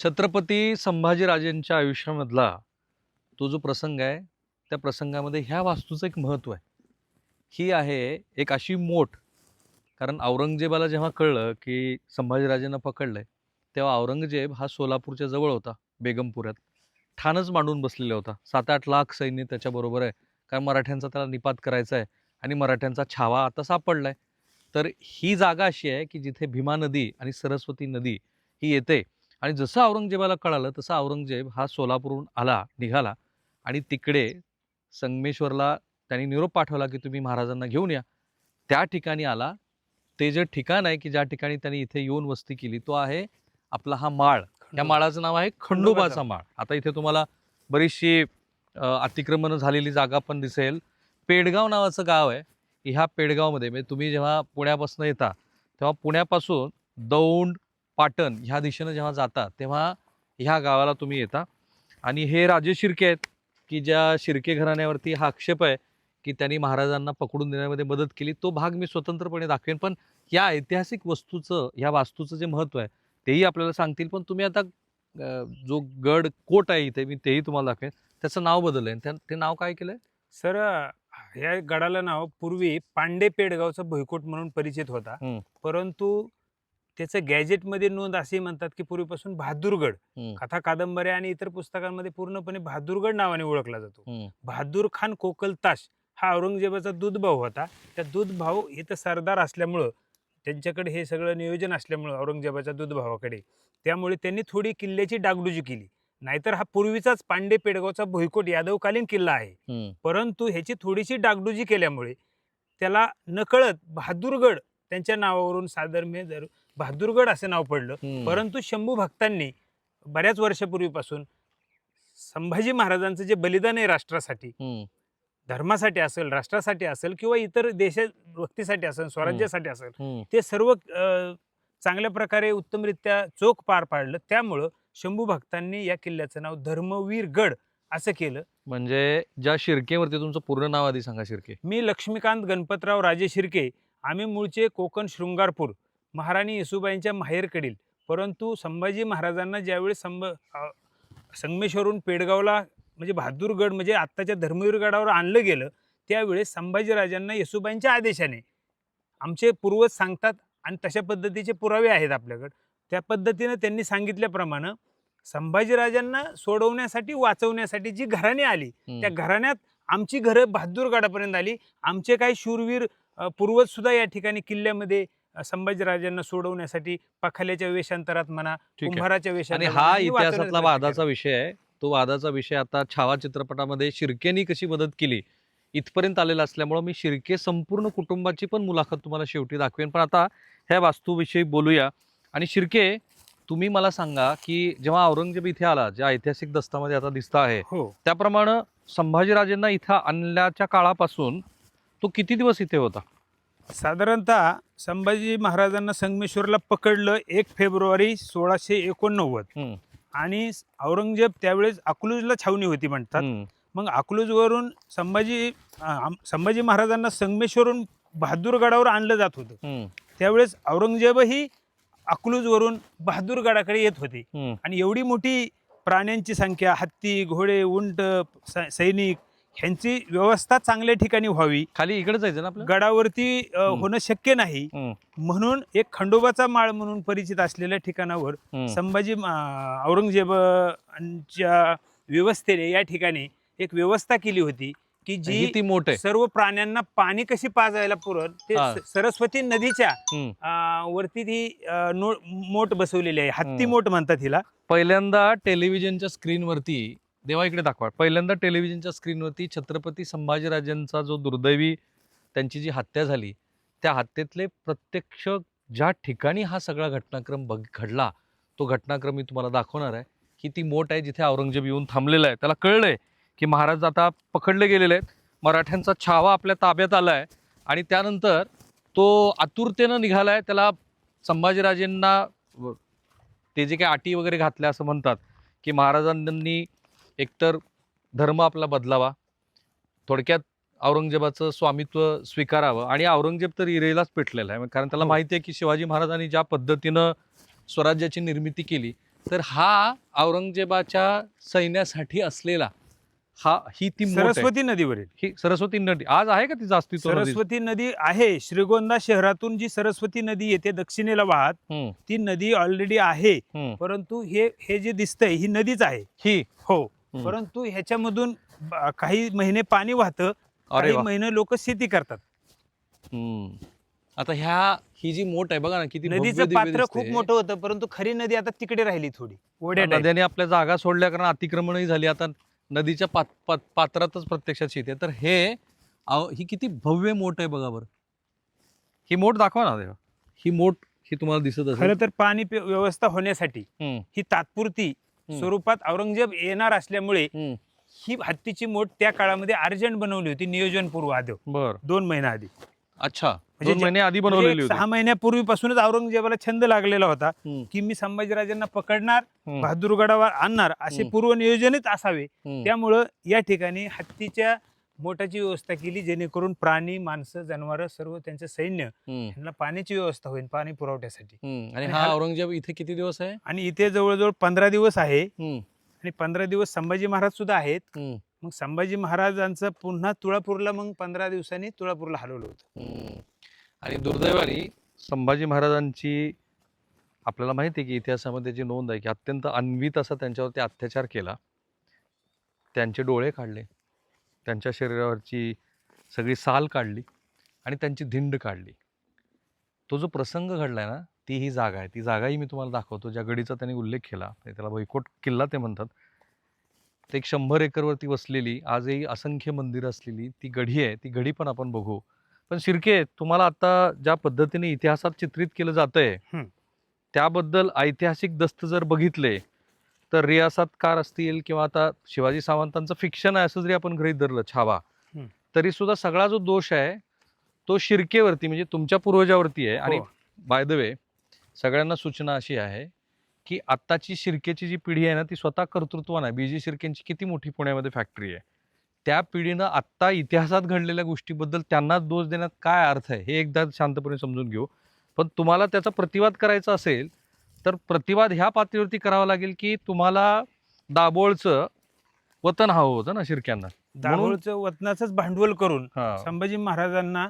छत्रपती संभाजीराजेंच्या आयुष्यामधला तो जो प्रसंग आहे त्या प्रसंगामध्ये ह्या वास्तूचं एक महत्त्व आहे. ही आहे एक अशी मोठ कारण औरंगजेबाला जेव्हा कळलं की संभाजीराजेंना आहे तेव्हा औरंगजेब हा सोलापूरच्या जवळ होता बेगमपुऱ्यात. ठाणच मांडून बसलेला होता. सात आठ लाख सैन्य त्याच्याबरोबर आहे कारण मराठ्यांचा त्याला निपात करायचा आहे आणि मराठ्यांचा छावा आता सापडला आहे तर ही जागा अशी आहे की जिथे भीमा नदी आणि सरस्वती नदी ही येते आणि जसं औरंगजेबाला कळालं तसं औरंगजेब हा सोलापूरहून आला निघाला आणि तिकडे संगमेश्वरला त्यांनी निरोप पाठवला की तुम्ही महाराजांना घेऊन या. त्या ठिकाणी आला. ते जे ठिकाण आहे की ज्या ठिकाणी त्यांनी इथे येऊन वस्ती केली तो आहे आपला हा माळ. या माळाचं नाव आहे खंडोबाचा माळ. आता इथे तुम्हाला बरीचशी अतिक्रमण झालेली जागा पण दिसेल. पेडगाव नावाचं गाव आहे. ह्या पेडगावमध्ये म्हणजे तुम्ही जेव्हा पुण्यापासून येता तेव्हा पुण्यापासून दौंड पाटण ह्या दिशेनं जेव्हा जाता तेव्हा ह्या गावाला तुम्ही येता. आणि हे राजे शिर्के आहेत की ज्या शिर्के घराण्यावरती हा आक्षेप आहे की त्यांनी महाराजांना पकडून देण्यामध्ये मदत केली तो भाग मी स्वतंत्रपणे दाखवेन. पण या ऐतिहासिक वस्तूचं ह्या वास्तूचं जे महत्त्व आहे तेही आपल्याला सांगतील. पण तुम्ही आता जो गड कोट आहे इथे मी तेही तुम्हाला दाखवेन. त्याचं नाव बदललंय. आणि त्या- ते नाव काय केलंय? सर या गडाला नाव पूर्वी पांडे पेडगावचा भुईकोट म्हणून परिचित होता. परंतु त्याचं गॅजेटमध्ये नोंद असे म्हणतात की पूर्वीपासून बहादूरगड. कथा कादंबऱ्या आणि इतर पुस्तकांमध्ये पूर्णपणे बहादूरगड नावाने ओळखला जातो. बहादूर खान कोकलताश हा औरंगजेबाचा दूध भाऊ होता त्या दूध भाऊ इथं सरदार असल्यामुळं त्यांच्याकडे हे सगळं नियोजन असल्यामुळं औरंगजेबाच्या दूध भावाकडे त्यामुळे त्यांनी थोडी किल्ल्याची डागडुजी केली नाहीतर हा पूर्वीचाच पांडे पेडगावचा भुईकोट यादवकालीन किल्ला आहे. परंतु ह्याची थोडीशी डागडुजी केल्यामुळे त्याला नकळत बहादूरगड त्यांच्या नावावरून जर बहादूरगड असं नाव पडलं. परंतु शंभू भक्तांनी बऱ्याच वर्षापूर्वीपासून संभाजी महाराजांचं जे बलिदान आहे राष्ट्रासाठी. धर्मासाठी असेल राष्ट्रासाठी असेल किंवा इतर देशभक्तीसाठी असेल स्वराज्यासाठी असेल. ते सर्व चांगल्या प्रकारे उत्तमरित्या चोख पार पाडलं. त्यामुळं शंभू भक्तांनी या किल्ल्याचं नाव धर्मवीर गड असं केलं. म्हणजे ज्या शिर्केवरती तुमचं पूर्ण नाव आधी सांगा शिर्के. मी लक्ष्मीकांत गणपतराव राजे शिर्के. आम्ही मूळचे कोकण शृंगारपूर. महाराणी येसुबाईंच्या माहेरकडील. परंतु संभाजी महाराजांना ज्यावेळेस संभ संगमेश्वरून पेडगावला म्हणजे बहादूरगड म्हणजे आत्ताच्या धर्मवीर गडावर आणलं गेलं त्यावेळेस संभाजीराजांना येसुबाईंच्या आदेशाने आमचे पूर्वज सांगतात आणि तशा पद्धतीचे पुरावे आहेत आपल्याकडे. त्या पद्धतीनं त्यांनी सांगितल्याप्रमाणे संभाजीराजांना सोडवण्यासाठी वाचवण्यासाठी जी घराणी आली. त्या घराण्यात आमची घरं बहादूरगडापर्यंत आली. आमचे काही शूरवीर पूर्वज सुद्धा या ठिकाणी किल्ल्यामध्ये संभाजीराजांना सोडवण्यासाठी पखाल्याच्या वेशांतरात म्हणा ठीक आहे. कुंभाराच्या आणि वेशांतरात हा इतिहासातला वादाचा विषय आहे. तो वादाचा विषय आता छावा चित्रपटामध्ये शिर्केनी कशी मदत केली इथपर्यंत आलेला असल्यामुळं मी शिर्के संपूर्ण कुटुंबाची पण मुलाखत तुम्हाला शेवटी दाखवेन. पण आता ह्या वास्तूविषयी बोलूया. आणि शिर्के तुम्ही मला सांगा की जेव्हा औरंगजेब इथे आला ज्या ऐतिहासिक दस्तामध्ये आता दिसत आहे. हो. त्याप्रमाणे संभाजीराजेंना इथं आणल्याच्या काळापासून तो किती दिवस इथे होता? साधारणतः संभाजी महाराजांना संगमेश्वरला पकडलं एक फेब्रुवारी सोळाशे एकोणनव्वद हम्म. आणि औरंगजेब त्यावेळेस अकलूजला छावणी होती म्हणतात हम्म. मग अकलूजवरून संभाजी अ, संभाजी महाराजांना संगमेश्वरून बहादूरगडावर आणलं जात होतं हम्म. त्यावेळेस औरंगजेबही अकलूजवरून बहादूरगडाकडे येत होते हम्म. आणि एवढी मोठी प्राण्यांची संख्या हत्ती घोडे उंट स- सैनिक ह्यांची व्यवस्था चांगल्या ठिकाणी व्हावी खाली इकडे जायचं ना आपलं गडावरती अ. होणं शक्य नाही हम्म. म्हणून एक खंडोबाचा माळ म्हणून परिचित असलेल्या ठिकाणावर हम्म. संभाजी मा- औरंगजेबांच्या व्यवस्थेने या ठिकाणी एक व्यवस्था केली होती की ही जी ती मोठ आहे सर्व प्राण्यांना पाणी कशी पाजायला पुरण ते हा. स- सरस्वती नदीच्या हम्म. अ, वरती ती अ, नो- मोट बसवलेली आहे हत्ती हम्म. मोट म्हणतात हिला पहिल्यांदा टेलिव्हिजनच्या स्क्रीनवरती देवा इकडे दाखवा. पहिल्यांदा टेलिव्हिजनच्या स्क्रीनवरती छत्रपती संभाजीराजांचा जो दुर्दैवी त्यांची जी हत्या झाली त्या हत्येतले प्रत्यक्ष ज्या ठिकाणी हा सगळा घटनाक्रम बघ घडला तो घटनाक्रम मी तुम्हाला दाखवणार आहे. की ती मोठ आहे जिथे औरंगजेब येऊन थांबलेला आहे. त्याला कळलं आहे की महाराज आता पकडले गेलेले आहेत. मराठ्यांचा छावा आपल्या ताब्यात आला आहे आणि त्यानंतर तो आतुरतेनं निघाला आहे त्याला संभाजीराजेंना ते जे काही अटी वगैरे घातल्या असं म्हणतात की महाराजांनी एकतर धर्म आपला बदलावा थोडक्यात औरंगजेबाचं स्वामित्व स्वीकारावं आणि औरंगजेब तर इरेलाच पेटलेला आहे कारण त्याला हो. माहिती आहे की शिवाजी महाराजांनी ज्या पद्धतीनं स्वराज्याची निर्मिती केली तर हा औरंगजेबाच्या सैन्यासाठी असलेला हा ही ती. सरस्वती नदीवरील ही सरस्वती नदी आज आहे का तिचं अस्तित्व? सरस्वती नदी आहे श्रीगोंदा शहरातून जी सरस्वती नदी येते दक्षिणेला वाहत ती नदी ऑलरेडी आहे. परंतु हे हे जे दिसतंय ही नदीच आहे ही हो. परंतु ह्याच्यामधून ब- काही महिने पाणी वाहतं अरे काही वा महिने लोक शेती करतात हम्म. आता ह्या ही जी मोठ आहे बघा ना किती भव्य नदीचं दिव्य पात्र दिसते. खूप मोठं होतं परंतु खरी नदी आता तिकडे राहिली थोडी ओढ्या type. नद्याने आपल्या जागा सोडल्या कारण अतिक्रमणही झाली आता नदीच्या पात पात- पात्रातच प्रत्यक्षात शेती आहे तर हे अहो, ही किती भव्य मोठ आहे बघा बरं ही मोठ दाखवा ना देवा ही मोठ ही तुम्हाला दिसत असेल खरं तर पाणी पे- व्यवस्था होण्यासाठी हम्म, ही तात्पुरती. स्वरूपात औरंगजेब येणार असल्यामुळे. ही हत्तीची मोठ त्या काळामध्ये अर्जंट बनवली होती नियोजनपूर्व आधी. बर. दोन महिना आधी. अच्छा. म्हणजे दोन महिने आधी म्हणजे बनवलेली एक होती. सहा महिन्यापूर्वीपासूनच औरंगजेबाला छंद लागलेला होता हम्म, की मी संभाजीराजांना पकडणार हम्म, बहादूरगडावर आणणार असे हम्म. पूर्वनियोजनित असावे. हम्म. त्यामुळं या ठिकाणी हत्तीच्या मोठाची व्यवस्था केली जेणेकरून प्राणी माणसं जनावरं सर्व त्यांचं सैन्य हम्म, यांना पाण्याची व्यवस्था होईल पाणी पुरवठ्यासाठी. हम्म. आणि आणि हा हा- औरंगजेब इथे किती दिवस आहे? आणि इथे जवळजवळ पंधरा दिवस आहे. हम्म, आणि पंधरा दिवस संभाजी महाराज सुद्धा आहेत. हम्म, मग संभाजी महाराजांचं पुन्हा तुळापूरला मग पंधरा दिवसांनी तुळापूरला हलवलं होतं. हम्म. आणि दुर्दैवाने संभाजी महाराजांची आपल्याला माहिती आहे की इतिहासामध्ये जी नोंद आहे की अत्यंत अन्वित असा त्यांच्यावरती अत्याचार केला. त्यांचे डोळे काढले त्यांच्या शरीरावरची सगळी साल काढली आणि त्यांची धिंड काढली. तो जो प्रसंग घडलाय ना ती ही जागा आहे. ती जागाही मी तुम्हाला दाखवतो ज्या गडीचा त्यांनी उल्लेख केला. त्याला भैकोट किल्ला ते म्हणतात. ते एक शंभर एकरवरती वसलेली आजही असंख्य मंदिरं असलेली ती गढी आहे. ती गढी पण आपण बघू. पण शिर्के तुम्हाला आता ज्या पद्धतीने इतिहासात चित्रित केलं जातंय हं. त्याबद्दल ऐतिहासिक दस्त जर बघितले तर रियासतकार असतील किंवा आता शिवाजी सावंतांचं फिक्शन आहे असं जरी आपण गृहीत धरलं छावा. तरी सुद्धा सगळा जो दोष आहे तो शिर्केवरती म्हणजे तुमच्या पूर्वजावरती आहे. आणि. बाय द वे सगळ्यांना सूचना अशी आहे की आत्ताची शिर्केची जी पिढी आहे ना ती स्वतः कर्तृत्वान आहे. बीजी शिर्केंची किती मोठी पुण्यामध्ये फॅक्टरी आहे. त्या पिढीनं आत्ता इतिहासात घडलेल्या गोष्टीबद्दल त्यांना दोष देण्यात काय अर्थ आहे हे एकदा शांतपणे समजून घेऊ. पण तुम्हाला त्याचा प्रतिवाद करायचा असेल तर प्रतिवाद ह्या पातळीवरती करावा लागेल की तुम्हाला दाभोळचं वतन हवं होतं ना शिर्क्यांना. दाभोळचं वतनाचंच भांडवल करून हा. संभाजी महाराजांना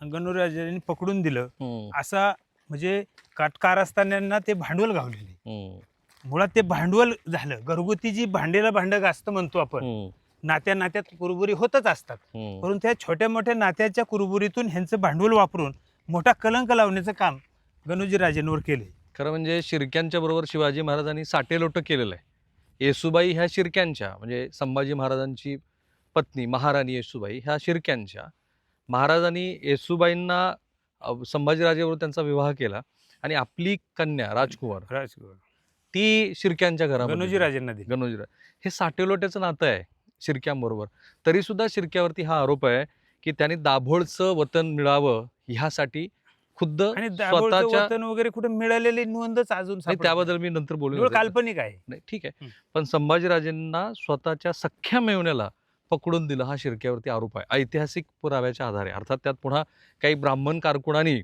गणुराजांनी पकडून दिलं. हम्म, असा म्हणजे कारस्थान्यांना ते भांडवल गावलेले हम्म, मुळात ते भांडवल झालं. घरगुती जी भांडेला भांड गाजतं म्हणतो आपण. हम्म, नात्या नात्यात कुरबुरी होतच असतात. हम्म. परंतु त्या छोट्या मोठ्या नात्याच्या कुरबुरीतून ह्यांचं भांडवल वापरून मोठा कलंक लावण्याचं काम गणोजी राजेंवर केले खरं म्हणजे शिर्क्यांच्या बरोबर शिवाजी महाराजांनी साटेलोट केलेलं आहे. येसुबाई ह्या शिर्क्यांच्या म्हणजे संभाजी महाराजांची पत्नी महाराणी येसुबाई ह्या शिर्क्यांच्या. महाराजांनी येसुबाईंना संभाजीराजेबरोबर त्यांचा विवाह केला आणि आपली कन्या राजकुमार राजकुमार. ती शिर्क्यांच्या घरामध्ये गणोजी राजेंना दिले. गणोजीराज हे साटेलोट्याचं नातं आहे शिर्क्यांबरोबर. तरी सुद्धा शिर्क्यावरती हा आरोप आहे की त्यांनी दाभोळचं वतन मिळावं ह्यासाठी खुद्द आणि दाभोळचं स्वतःच्या वतन वगैरे कुठे मिळालेली नोंदच अजून नाही, सापडत नाही. त्याबद्दल मी नंतर बोलू काल्पनिक आहे. नाही ठीक आहे. हं. पण संभाजीराजेंना स्वतःच्या सख्या मेवण्याला पकडून दिलं हा शिर्क्यावरती आरोप आहे. ऐतिहासिक पुराव्याच्या आधारे. अर्थात त्यात पुन्हा काही ब्राह्मण कारकुनांनी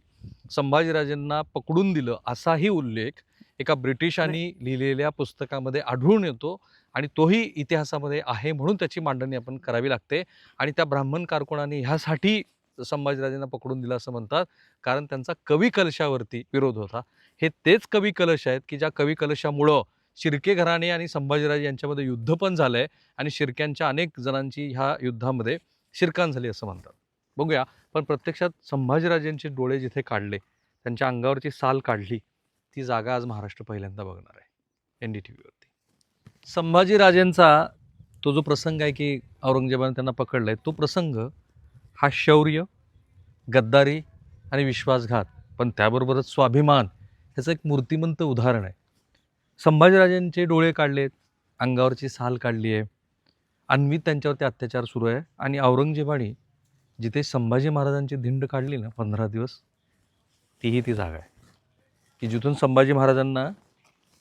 संभाजीराजेंना पकडून दिलं असाही उल्लेख एका ब्रिटिशांनी लिहिलेल्या पुस्तकामध्ये आढळून येतो आणि तोही इतिहासामध्ये आहे म्हणून त्याची मांडणी आपण करावी लागते. आणि त्या ब्राह्मण कारकुनांनी ह्यासाठी संभाजीराजेंना पकडून दिलं असं म्हणतात. कारण त्यांचा कवी कलशावरती विरोध होता. हे तेच कवी कलश आहेत की ज्या कवी कलशामुळं शिर्के घराणे आणि संभाजीराजे यांच्यामध्ये युद्ध पण झालं आहे आणि शिर्क्यांच्या अनेक जणांची ह्या युद्धामध्ये शिरकान झाली असं म्हणतात. बघूया पण प्रत्यक्षात संभाजीराजेंचे डोळे जिथे काढले त्यांच्या अंगावरची साल काढली ती जागा आज महाराष्ट्र पहिल्यांदा बघणार आहे. एन डी टी व्हीवरती संभाजीराजेंचा तो जो प्रसंग आहे की औरंगजेबाने त्यांना पकडलाय तो प्रसंग हा शौर्य गद्दारी आणि विश्वासघात. पण त्याबरोबरच स्वाभिमान ह्याचं एक मूर्तिमंत उदाहरण आहे. संभाजीराजांचे डोळे काढलेत अंगावरची साल काढली आहे. अन्वित त्यांच्यावरती अत्याचार सुरू आहे आणि औरंगजेबाने जिथे संभाजी महाराजांची धिंड काढली ना पंधरा दिवस तीही ती जागा आहे. की जिथून संभाजी महाराजांना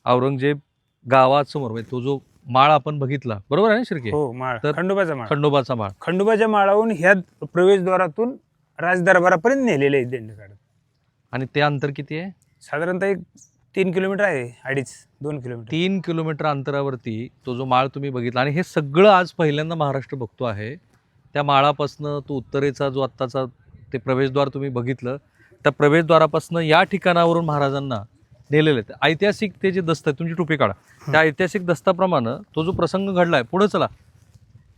औरंगजेब गावासमोर म्हणजे तो जो माळ आपण बघितला. बरोबर आहे ना शिर्के? हो माळ. तर- खंडोबाचा माळ. खंडोबाचा माळ. खंडोबाच्या माळाहून ह्या प्रवेशद्वारातून राजदरबारापर्यंत नेलेले आहे दिंड काढत आणि ते अंतर किती आहे? साधारणतः एक तीन किलोमीटर आहे अडीच दोन किलोमीटर. तीन किलोमीटर अंतरावरती तो जो माळ तुम्ही बघितला आणि हे सगळं आज पहिल्यांदा महाराष्ट्र बघतो आहे. त्या माळापासनं तो उत्तरेचा जो आत्ताचा ते प्रवेशद्वार तुम्ही बघितलं त्या प्रवेशद्वारापासनं या ठिकाणावरून महाराजांना नेलेले आहेत. ऐतिहासिक ते जे दस्त आहे तुमची टोपी काढा. त्या ऐतिहासिक दस्ताप्रमाणे तो जो प्रसंग घडला आहे पुढे चला.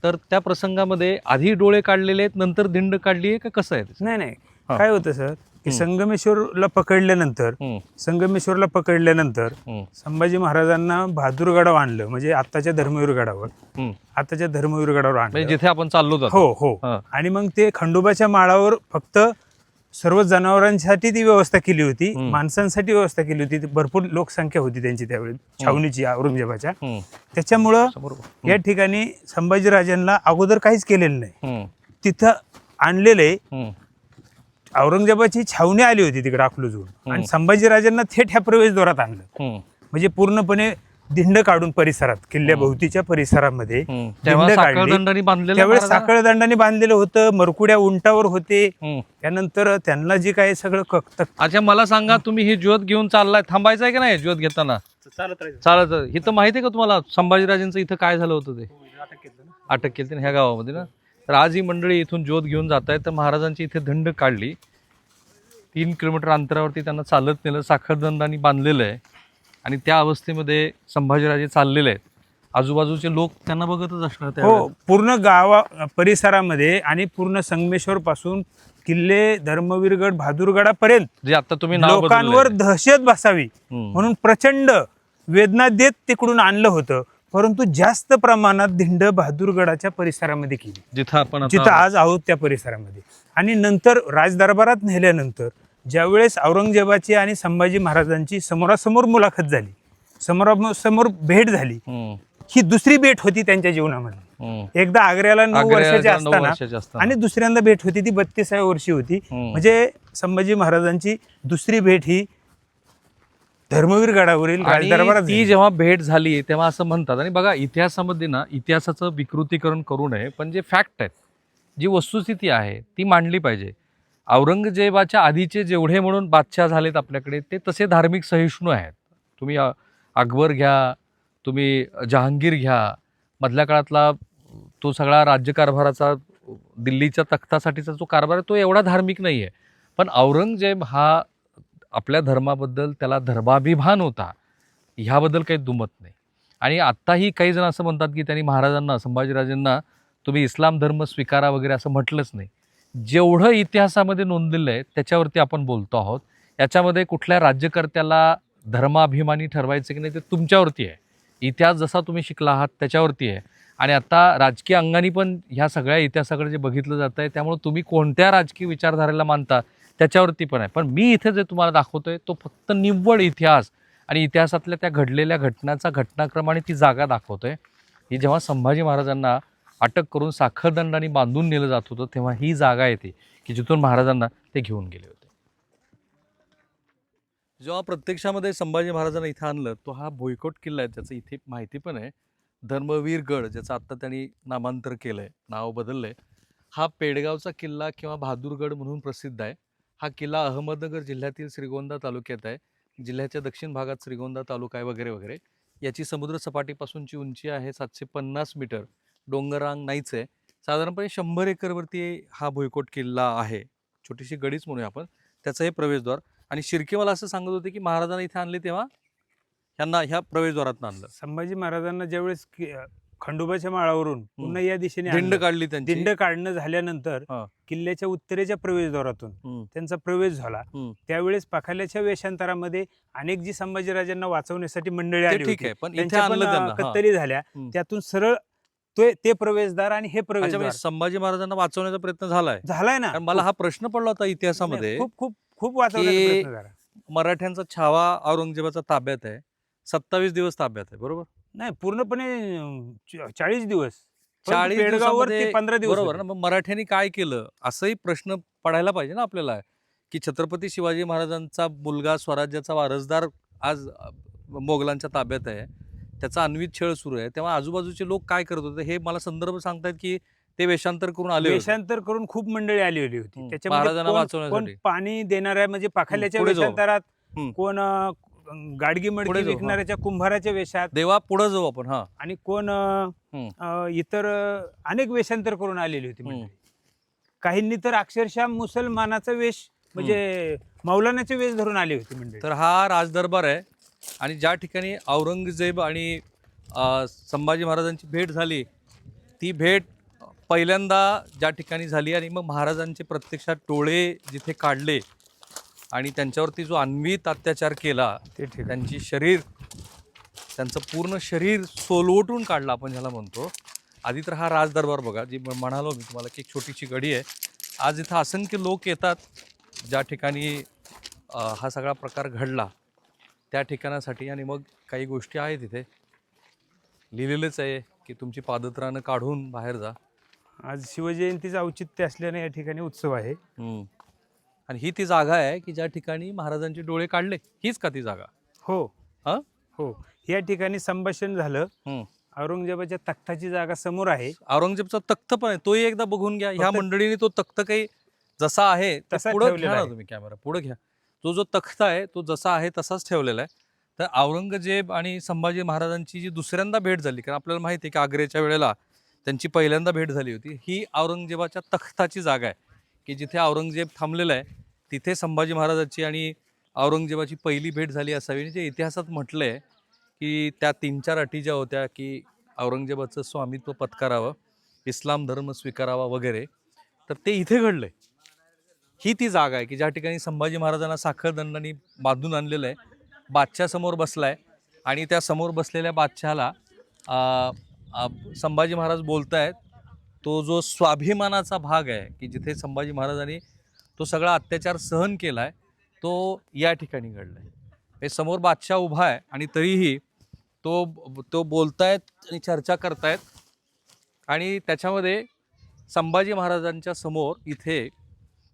तर त्या प्रसंगामध्ये आधी डोळे काढलेले आहेत नंतर दिंड काढली आहे का कसं आहे? नाही नाही. काय होतं सर? की. संगमेश्वरला पकडल्यानंतर संगमेश्वरला पकडल्यानंतर संभाजी महाराजांना बहादूरगडावर आणलं म्हणजे आत्ताच्या धर्मवीर गडावर. आताच्या धर्मवीर गडावर म्हणजे आणलं जिथे आपण चाललो हो. हा. आणि मग ते खंडोबाच्या माळावर फक्त सर्व जनावरांसाठी ती व्यवस्था केली होती. हम्म. माणसांसाठी व्यवस्था केली होती. ती भरपूर लोकसंख्या होती त्यांची त्यावेळी. छावणीची औरंगजेबाच्या. हम्म, त्याच्यामुळं. या ठिकाणी संभाजीराजांना अगोदर काहीच केलेलं नाही. हम्म, तिथं आणलेले हम्म, औरंगजेबाची छावणी आली होती तिकडे अकलूजून आणि संभाजीराजांना थेट ह्या प्रवेशद्वारात आणलं. हम्म, म्हणजे पूर्णपणे दिंड काढून परिसरात किल्ल्याभोवतीच्या परिसरामध्ये दिंड काढली. साखळदंडाने बांधलेलं त्यावेळेस? साखळदंडाने बांधलेलं होतं मरकुड्या उंटावर होते. त्यानंतर त्यांना जे काय सगळं क- त- अच्छा मला सांगा तुम्ही ही ज्योत घेऊन चाललाय थांबायचं आहे की नाही ज्योत घेताना? चालत इथं माहिती आहे का तुम्हाला संभाजीराजांचं इथं काय झालं होतं ते? अटक केली ना. ह्या गावामध्ये ना? तर आज ही मंडळी इथून ज्योत घेऊन जात आहेत तर महाराजांची इथे दंड काढली. तीन किलोमीटर अंतरावरती त्यांना चालत नेलं साखरदंडाने बांधलेलं आहे. आणि त्या अवस्थेमध्ये संभाजीराजे चाललेले आहेत आजूबाजूचे लोक त्यांना बघतच असणार हो. पूर्ण गावा परिसरामध्ये आणि पूर्ण संगमेश्वर पासून किल्ले धर्मवीरगड बहादूरगडापर्यंत जे आता तुम्ही लोकांवर. दहशत बसावी. म्हणून प्रचंड वेदना देत तिकडून आणलं होतं परंतु जास्त प्रमाणात धिंड बहादूरगडाच्या परिसरामध्ये केली जिथं आपण जिथं आज आहोत त्या परिसरामध्ये आणि नंतर राजदरबारात नेल्यानंतर ज्यावेळेस औरंगजेबाची आणि संभाजी महाराजांची समोरासमोर मुलाखत झाली समोरासमोर भेट झाली ही दुसरी भेट होती त्यांच्या जीवनामध्ये. एकदा आग्र्याला नऊ वर्षाचे असताना. आणि दुसऱ्यांदा भेट होती ती बत्तीसाव्या वर्षी होती. म्हणजे संभाजी महाराजांची दुसरी भेट ही धर्मवीर गडावरील राजदरबारात ती. जेव्हा भेट झाली तेव्हा असं म्हणतात आणि बघा इतिहासामध्ये ना इतिहासाचं विकृतीकरण करू नये पण जे फॅक्ट आहेत जी वस्तुस्थिती आहे ती मांडली पाहिजे औरंगजेबाच्या आधीचे जेवढे म्हणून बादशाह झालेत आपल्याकडे ते तसे धार्मिक सहिष्णू आहेत. तुम्ही अकबर घ्या तुम्ही जहांगीर घ्या मधल्या काळातला तो सगळा राज्यकारभाराचा दिल्लीच्या तख्तासाठीचा जो कारभार आहे तो एवढा धार्मिक नाही आहे. पण औरंगजेब हा आपल्या धर्माबद्दल त्याला धर्माभिमान होता ह्याबद्दल काही दुमत नाही. आणि आत्ताही काही जण असं म्हणतात की त्यांनी महाराजांना संभाजीराजांना तुम्ही इस्लाम धर्म स्वीकारा वगैरे असं म्हटलंच नाही. जेवढं इतिहासामध्ये नोंदलेलं आहे त्याच्यावरती आपण बोलतो आहोत. याच्यामध्ये कुठल्या राज्यकर्त्याला धर्माभिमानी ठरवायचं की नाही ते तुमच्यावरती आहे. इतिहास जसा तुम्ही शिकला आहात त्याच्यावरती आहे. आणि आता राजकीय अंगाने पण ह्या सगळ्या इतिहासाकडे जे बघितलं जात आहे त्यामुळे तुम्ही कोणत्या राजकीय विचारधारेला मानता त्याच्यावरती पण आहे. पण मी इथे जे तुम्हाला दाखवतोय तो फक्त निव्वळ इतिहास आणि इतिहासातल्या त्या घडलेल्या घटनाचा घटनाक्रम आणि ती जागा दाखवतोय. ही जेव्हा संभाजी महाराजांना अटक करून साखरदंडाने बांधून नेलं जात होतं तेव्हा ही जागा येते की जिथून महाराजांना ते घेऊन गेले होते. जेव्हा प्रत्यक्षामध्ये संभाजी महाराजांना इथं आणलं तो हा भुईकोट किल्ला आहे त्याचं इथे माहिती पण आहे. धर्मवीर गड ज्याचं आत्ता त्यांनी नामांतर केलं आहे नाव बदललं आहे हा पेडगावचा किल्ला किंवा बहादूरगड म्हणून प्रसिद्ध आहे. हा किल्ला अहमदनगर जिल्ह्यातील श्रीगोंदा तालुक्यात आहे. जिल्ह्याच्या दक्षिण भागात श्रीगोंदा तालुका आहे वगैरे वगैरे. याची समुद्र सपाटीपासूनची उंची आहे सातशे पन्नास मीटर. डोंगररांग नाहीच आहे साधारणपणे शंभर एकरवरती हा भुईकोट किल्ला आहे छोटीशी गडीच म्हणूया आपण त्याचं हे प्रवेशद्वार आणि शिर्के मला असं सांगत होते की महाराजांना इथे आणले तेव्हा ह्यांना ह्या प्रवेशद्वारात आणलं संभाजी महाराजांना ज्यावेळेस खंडोबाच्या माळावरून पुन्हा या दिशेने दिंड. काढली त्यांची दिंड काढणं झाल्यानंतर. किल्ल्याच्या उत्तरेच्या प्रवेशद्वारातून. त्यांचा प्रवेश झाला. त्यावेळेस पाखाल्याच्या वेशांतरामध्ये अनेक जी संभाजीराजांना वाचवण्यासाठी मंडळी आली ठीक आहे पण. कत्तली झाल्या. त्यातून सरळ तो ते प्रवेशद्वार आणि हे अच्छा प्रवेशद्वार. म्हणजे संभाजी महाराजांना वाचवण्याचा प्रयत्न झालाय. झालाय ना. कारण मला हा प्रश्न पडला होता इतिहासामध्ये खूप खूप खूप वाचवण्याचा प्रयत्न मराठ्यांचा छावा औरंगजेबाचा ताब्यात आहे. सत्तावीस दिवस ताब्यात आहे बरोबर? नाही पूर्णपणे चाळीस दिवस. चाळीस दिवसामध्ये ते पंधरा दिवस बरोबर. ना मग मराठ्यांनी काय केलं? असंही प्रश्न पडायला पाहिजे ना आपल्याला. की छत्रपती शिवाजी महाराजांचा मुलगा स्वराज्याचा वारसदार आज मोगलांच्या ताब्यात आहे. त्याचा अन्वित छळ सुरू आहे तेव्हा आजूबाजूचे लोक काय करत होते हे मला संदर्भ सांगतायत की ते वेषांतर करून आले होते. वेषांतर करून खूप मंडळी आली होती हम्म. त्याच्यामध्ये महाराजांना कोण- वाचवण्यासाठी. कोण पाणी देणाऱ्या म्हणजे पाखाल्याच्या पुढे जाऊन. वेषांतरात हम्म. कोण अं, गाडगी मडकी पुढे जाऊ, हा. विकणाऱ्याच्या कुंभाराच्या वेशात देवा पुढे जाऊ आपण हा आणि कोण अं, हम्म. अं, इतर अं, अनेक वेषांतर करून आलेली होती हम्म. मंडळी काहींनी तर अक्षरशः मुसलमानाचा वेश म्हणजे मौलानाचे वेश धरून आले होते मंडळी तर हा राजदरबार आहे आणि ज्या ठिकाणी औरंगजेब आणि संभाजी महाराजांची भेट झाली ती भेट पहिल्यांदा ज्या ठिकाणी झाली आणि मग महाराजांचे प्रत्यक्षात डोळे जिथे काढले आणि त्यांच्यावरती जो अन्वित अत्याचार केला ते. त्यांची शरीर त्यांचं पूर्ण शरीर सोलवटून काढलं आपण ज्याला म्हणतो. आधी तर हा राजदरबार बघा जी म्हणालो मी तुम्हाला की एक छोटीशी गडी आहे. आज इथं असंख्य लोक येतात ज्या ठिकाणी हा सगळा प्रकार घडला. त्या ठिकाणासाठी आणि मग काही गोष्टी आहेत इथे. लिहिलेलंच आहे की तुमची पादत्रानं काढून बाहेर जा. आज शिवजयंतीचं औचित्य असल्याने या ठिकाणी उत्सव आहे. हम्म. आणि ही ती जागा आहे की ज्या ठिकाणी महाराजांचे डोळे काढले हीच का ती जागा? हो. हा? हो. या ठिकाणी संभाषण झालं. औरंगजेबाच्या तख्ताची जागा समोर आहे. औरंगजेबचा तख्त पण आहे. तोही एकदा बघून घ्या. ह्या फक्त- मंडळीने तो तख्त काही जसा आहे तसा पुढे ठेवलेला घ्या ना आहे. तुम्ही कॅमेरा. पुढे घ्या. तो जो तख्त आहे तो जसा आहे तसाच ठेवलेला आहे. तर औरंगजेब आणि संभाजी महाराजांची जी दुसऱ्यांदा भेट झाली कारण आपल्याला माहिती आहे की आग्रेच्या वेळेला त्यांची पहिल्यांदा भेट झाली होती ही औरंगजेबाच्या तख्ताची जागा आहे. की जिथे औरंगजेब थांबलेला आहे तिथे संभाजी महाराजांची आणि औरंगजेबाची पहिली भेट झाली असावी. आणि जे इतिहासात म्हटलं आहे की त्या तीन चार अटी ज्या होत्या की औरंगजेबाचं स्वामित्व पत्करावं इस्लाम धर्म स्वीकारावा वगैरे तर ते इथे घडलं आहे ही ती जागा आहे की ज्या ठिकाणी संभाजी महाराजांना साखरदंडाने बांधून आणलेलं आहे. बादशाह समोर आहे आणि त्या समोर बसलेल्या बादशहाला संभाजी महाराज बोलत आहेत तो जो स्वाभिमानाचा भाग आहे की जिथे संभाजी महाराजांनी तो सगळा अत्याचार सहन केला आहे तो या ठिकाणी घडला आहे हे समोर बादशाह उभा आहे आणि तरीही तो तो बोलतायत आणि चर्चा करतायत. आणि त्याच्यामध्ये संभाजी महाराजांच्या समोर इथे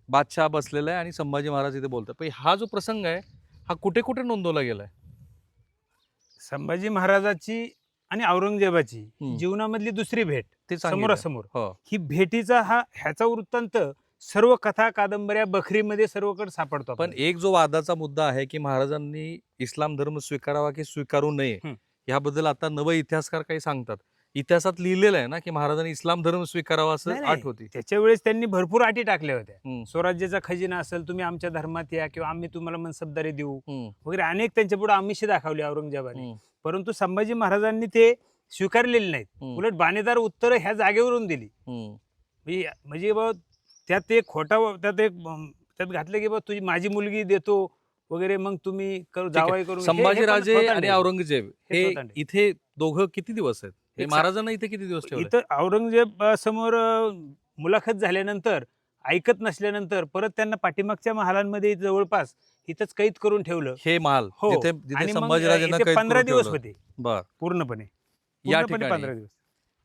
बादशाह बसलेला आहे आणि संभाजी महाराज इथे बोलतात पण हा जो प्रसंग आहे हा कुठे कुठे नोंदवला गेलाय संभाजी महाराजाची आणि औरंगजेबाची हम्म. जीवनामधली दुसरी भेट ते सांगितलं. समोरासमोर हो ही भेटीचा हा ह्याचा वृत्तांत सर्व कथा कादंबऱ्या बखरीमध्ये सर्वकडे सापडतो पण आपल्याला. एक जो वादाचा मुद्दा आहे की महाराजांनी इस्लाम धर्म स्वीकारावा की स्वीकारू नये हं. याबद्दल आता नव इतिहासकार काही सांगतात इतिहासात लिहिलेलं आहे ना की महाराजांनी इस्लाम धर्म स्वीकारावा असं. आठ होती. त्याच्या वेळेस त्यांनी भरपूर अटी टाकल्या होत्या. स्वराज्याचा खजिना असेल तुम्ही आमच्या धर्मात या किंवा आम्ही तुम्हाला मनसबदारी देऊ. वगैरे अनेक त्यांच्या पुढे आमिषे दाखवली औरंगजेबाने. परंतु संभाजी महाराजांनी ते स्वीकारलेले नाहीत. उलट बाणेदार उत्तर ह्या जागेवरून दिली. म्हणजे म्हणजे बा त्यात एक खोटा त्यात एक त्यात घातलं की बा तुझी माझी मुलगी देतो वगैरे मग तुम्ही करू ठीक आहे. जावाई करून संभाजी पण राजे थोतांड आणि. औरंगजेब हे. इथे दोघं किती दिवस आहेत? हे महाराजांना इथे किती दिवस ठेवले इथं औरंगजेब समोर मुलाखत झाल्यानंतर ऐकत नसल्यानंतर परत त्यांना पाठीमागच्या महालांमध्ये जवळपास इथंच कैद करून ठेवलं. हे महाल हो. आणि मग इथे पंधरा दिवस. होते. बर. पूर्णपणे. या ठिकाणी. पंधरा दिवस.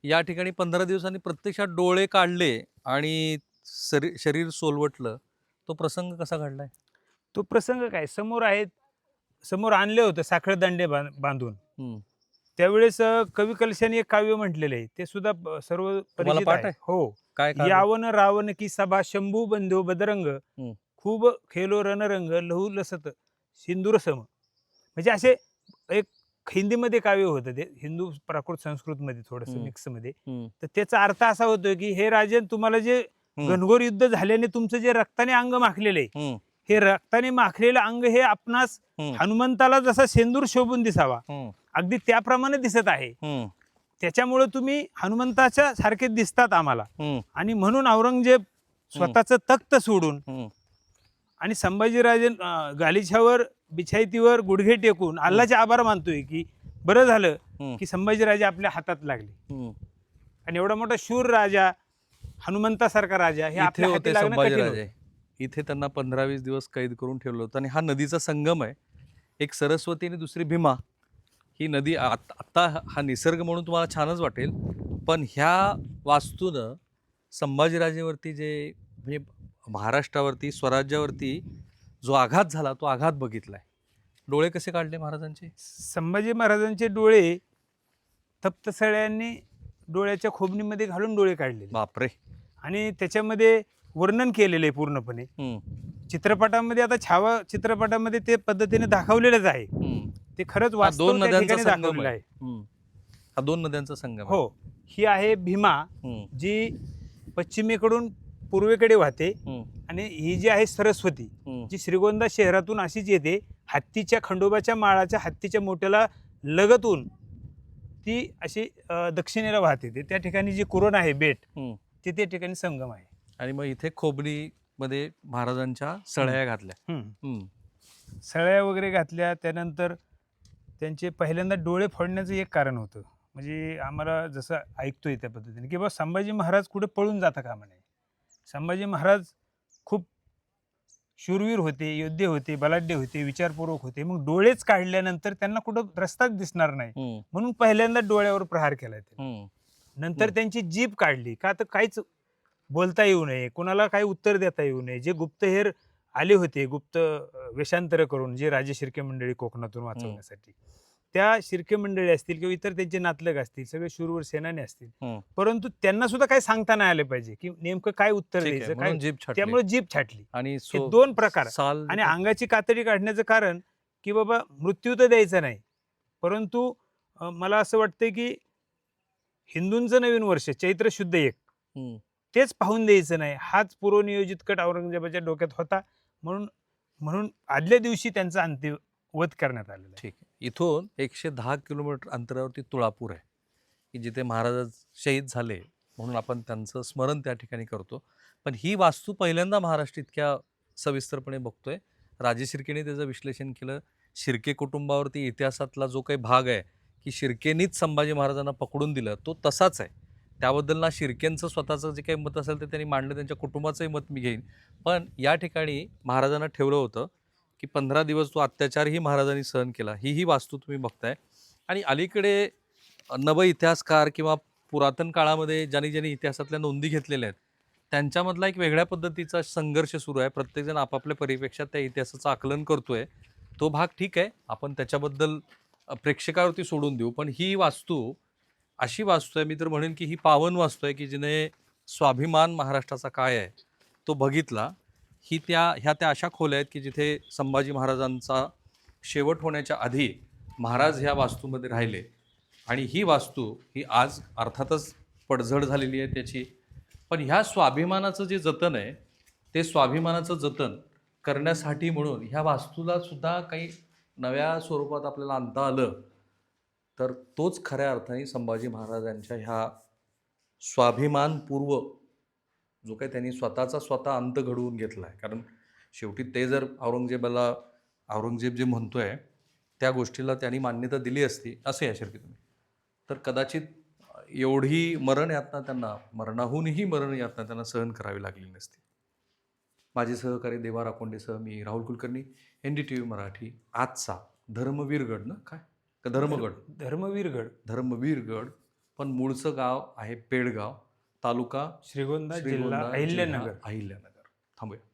या ठिकाणी पंधरा दिवसांनी प्रत्यक्षात डोळे काढले आणि शरी- शरीर सोलवटलं. तो प्रसंग कसा घडलाय? तो प्रसंग काय? समोर आहेत समोर आणले होते साखळ दांडे बां- बांधून. त्यावेळेस अं, कवी कलशाने एक काव्य म्हटलेलं आहे ते सुद्धा सर्व परिचित पाठ आहे हो काय? यावन रावण की सभा शंभू बंधू बदरंग हम्म. खूप खेलो रणरंग लहू लसत सिंदूर सम म्हणजे असे एक हिंदीमध्ये काव्य होतं ते हिंदू प्राकृत संस्कृतमध्ये थोडस हम्म. मिक्समध्ये हम्म. तर त्याचा अर्थ असा होतो की हे राजन तुम्हाला जे हम्म. घनघोर युद्ध झाल्याने तुमचं जे रक्ताने अंग माखलेलं हम्म. हे रक्ताने माखलेलं अंग हे आपणास. हनुमंताला जसा सेंदूर शोभून दिसावा. अगदी त्याप्रमाणे दिसत आहे. त्याच्यामुळे तुम्ही हनुमंताच्या सारखे दिसतात आम्हाला. आणि म्हणून औरंगजेब स्वतःचं तख्त सोडून. आणि संभाजीराजे अं, गालिच्यावर बिछायतीवर गुडघे टेकून अल्लाचे आभार मानतोय की बरं झालं. की संभाजीराजे आपल्या हातात लागले. आणि एवढा मोठा शूर राजा हनुमंतासारखा राजा हे आपल्या हाती इथे त्यांना पंधरा वीस दिवस कैद करून ठेवलं होतं. आणि हा नदीचा संगम आहे. एक सरस्वती आणि दुसरी भीमा. ही नदी आत- आता हा निसर्ग म्हणून तुम्हाला छानच वाटेल. पण ह्या वास्तूनं संभाजीराजेवरती जे म्हणजे महाराष्ट्रावरती स्वराज्यावरती जो आघात झाला तो आघात बघितलाय. डोळे कसे काढले महाराजांचे? संभाजी महाराजांचे डोळे तप्तसळ्यांनी डोळ्याच्या खोबणीमध्ये घालून डोळे काढलेले. बापरे. आणि त्याच्यामध्ये वर्णन केलेलं आहे पूर्णपणे. चित्रपटामध्ये आता छावा चित्रपटामध्ये ते पद्धतीने दाखवलेलंच आहे. ते खरंच वास्तव दोन त्या नद्यांचा ठिकाणी संगम दाखवलेलं आहे. हा दोन नद्यांचा संगम. हो ही आहे भीमा. जी पश्चिमेकडून पूर्वेकडे वाहते. आणि ही जी आहे सरस्वती. जी श्रीगोंदा शहरातून अशीच येते हत्तीच्या खंडोबाच्या माळाच्या हत्तीच्या मोठ्याला लगतून ती अशी दक्षिणेला वाहते ते त्या ठिकाणी जी कुरण आहे बेट. ते त्या ठिकाणी संगम आहे आणि मग इथे खोबली मध्ये महाराजांच्या सळ्या घातल्या. हम्म. सळ्या वगैरे घातल्या त्यानंतर त्यांचे पहिल्यांदा डोळे फोडण्याचं एक कारण होतं. म्हणजे आम्हाला जसं ऐकतोय त्या पद्धतीने की बा संभाजी महाराज कुठे पळून जाता कामा नये. संभाजी महाराज खूप शूरवीर होते योद्धे होते बलाढ्य होते विचारपूर्वक होते. मग डोळेच काढल्यानंतर त्यांना कुठं रस्ताच दिसणार नाही. हम्म. म्हणून पहिल्यांदा डोळ्यावर प्रहार केला त्यांनी. हम्म. नंतर हम्म. त्यांची जीभ काढली. का तर काहीच बोलता येऊ नये कोणाला काही उत्तर देता येऊ नये जे गुप्तहेर आले होते गुप्त वेषांतर करून जे राजे शिर्के मंडळी कोकणातून वाचवण्यासाठी त्या शिर्के मंडळी असतील किंवा इतर त्यांचे नातलग असतील सगळे शूरवर सेनानी असतील. परंतु त्यांना सुद्धा काही सांगता नाही आले पाहिजे की नेमकं काय उत्तर. द्यायचं काय छाटली. त्यामुळे जीभ छाटली आणि दोन प्रकार आणि अंगाची कातडी काढण्याचं कारण की बाबा मृत्यू तर द्यायचा नाही परंतु मला असं वाटतं की हिंदूंचं नवीन वर्ष चैत्र शुद्ध एक. तेच पाहून द्यायचं नाही. हाच पूर्वनियोजित कट औरंगजेबाच्या डोक्यात होता. म्हणून म्हणून आदल्या दिवशी त्यांचा अंतिम वध करण्यात आलेला ठीक इथून एकशे दहा किलोमीटर अंतरावरती तुळापूर आहे की जिथे महाराज शहीद झाले म्हणून आपण त्यांचं स्मरण त्या ठिकाणी करतो. पण ही वास्तू पहिल्यांदा महाराष्ट्र इतक्या सविस्तरपणे बघतोय. राजे शिर्केने त्याचं विश्लेषण केलं. शिर्के कुटुंबावरती इतिहासातला जो काही भाग आहे की शिर्केनीच संभाजी महाराजांना पकडून दिलं तो तसाच आहे. त्याबद्दल ना शिर्केंचं स्वतःचं जे काही मत असेल ते त्यांनी मांडलं त्यांच्या कुटुंबाचंही मत मी घेईन. पण या ठिकाणी महाराजांना ठेवलं होतं की पंधरा दिवस तो अत्याचारही महाराजांनी सहन केला. ही ही वास्तू तुम्ही बघताय. आणि अलीकडे नव इतिहासकार किंवा पुरातन काळामध्ये ज्यांनी ज्यांनी इतिहासातल्या नोंदी घेतलेल्या आहेत त्यांच्यामधला एक वेगळ्या पद्धतीचा संघर्ष सुरू आहे. प्रत्येकजण आपापल्या परिपेक्षात त्या इतिहासाचं आकलन करतोय. तो भाग ठीक आहे. आपण त्याच्याबद्दल प्रेक्षकावरती सोडून देऊ. पण ही वास्तू अशी वास्तू आहे मी तर म्हणेन की ही पावन वास्तू आहे की जिने स्वाभिमान महाराष्ट्राचा काय आहे तो बघितला. ही त्या ह्या त्या अशा खोल्या आहेत की जिथे संभाजी महाराजांचा शेवट होण्याच्या आधी महाराज ह्या वास्तूमध्ये राहिले. आणि ही वास्तू ही आज अर्थातच पडझड झालेली आहे त्याची. पण ह्या स्वाभिमानाचं जे जतन आहे ते स्वाभिमानाचं जतन करण्यासाठी म्हणून ह्या वास्तूला सुद्धा काही नव्या स्वरूपात आपल्याला आणता आलं. तर तोच खऱ्या अर्थाने संभाजी महाराजांच्या ह्या स्वाभिमानपूर्व जो काही त्यांनी स्वतःचा स्वतः अंत घडवून घेतला आहे कारण शेवटी ते जर औरंगजेबाला औरंगजेब जे म्हणतो आहे त्या गोष्टीला त्यांनी मान्यता दिली असती असं या की तुम्ही तर कदाचित एवढी मरण यातना त्यांना मरणाहूनही मरण यातना त्यांना सहन करावी लागली नसती. माझे सहकारी देवा राकोंडेसह मी Rahul Kulkarni N D T V Marathi आजचा धर्मवीरगड ना काय? का धर्मगड? धर्मवीरगड. धर्मवीरगड पण मूळचं गाव आहे पेडगाव तालुका श्रीगोंदा जिल्हा अहिल्यानगर. अहिल्यानगर. थांबूया.